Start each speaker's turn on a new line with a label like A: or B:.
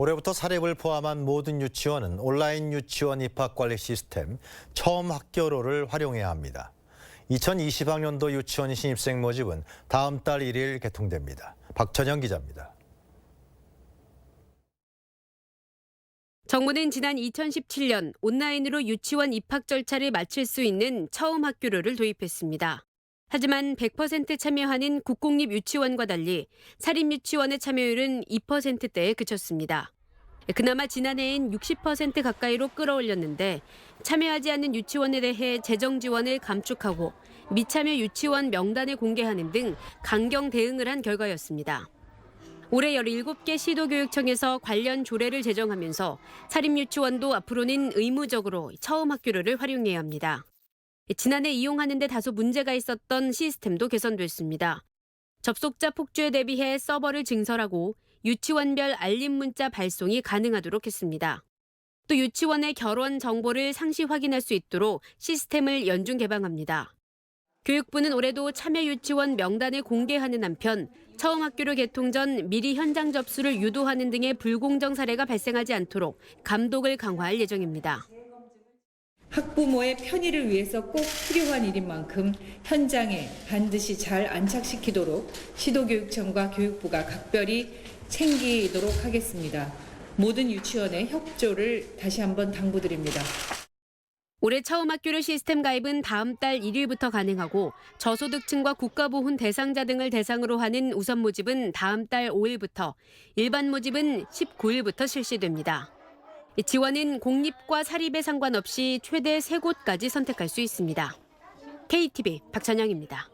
A: 올해부터 사립을 포함한 모든 유치원은 온라인 유치원 입학 관리 시스템 처음 학교로를 활용해야 합니다. 2020학년도 유치원 신입생 모집은 다음 달 1일 개통됩니다. 박천영 기자입니다.
B: 정부는 지난 2017년 온라인으로 유치원 입학 절차를 마칠 수 있는 처음 학교로를 도입했습니다. 하지만 100% 참여하는 국공립 유치원과 달리 사립 유치원의 참여율은 2%대에 그쳤습니다. 그나마 지난해엔 60% 가까이로 끌어올렸는데 참여하지 않는 유치원에 대해 재정 지원을 감축하고 미참여 유치원 명단을 공개하는 등 강경 대응을 한 결과였습니다. 올해 17개 시도교육청에서 관련 조례를 제정하면서 사립 유치원도 앞으로는 의무적으로 처음 학교로를 활용해야 합니다. 지난해 이용하는 데 다소 문제가 있었던 시스템도 개선됐습니다. 접속자 폭주에 대비해 서버를 증설하고 유치원별 알림 문자 발송이 가능하도록 했습니다. 또 유치원의 결원 정보를 상시 확인할 수 있도록 시스템을 연중 개방합니다. 교육부는 올해도 참여 유치원 명단을 공개하는 한편 처음 학교로 개통 전 미리 현장 접수를 유도하는 등의 불공정 사례가 발생하지 않도록 감독을 강화할 예정입니다.
C: 학부모의 편의를 위해서 꼭 필요한 일인 만큼 현장에 반드시 잘 안착시키도록 시도교육청과 교육부가 각별히 챙기도록 하겠습니다. 모든 유치원의 협조를 다시 한번 당부드립니다.
B: 올해 처음 학교로 시스템 가입은 다음 달 1일부터 가능하고 저소득층과 국가보훈 대상자 등을 대상으로 하는 우선 모집은 다음 달 5일부터, 일반 모집은 19일부터 실시됩니다. 이 지원은 공립과 사립에 상관없이 최대 3곳까지 선택할 수 있습니다. KTV 박찬영입니다.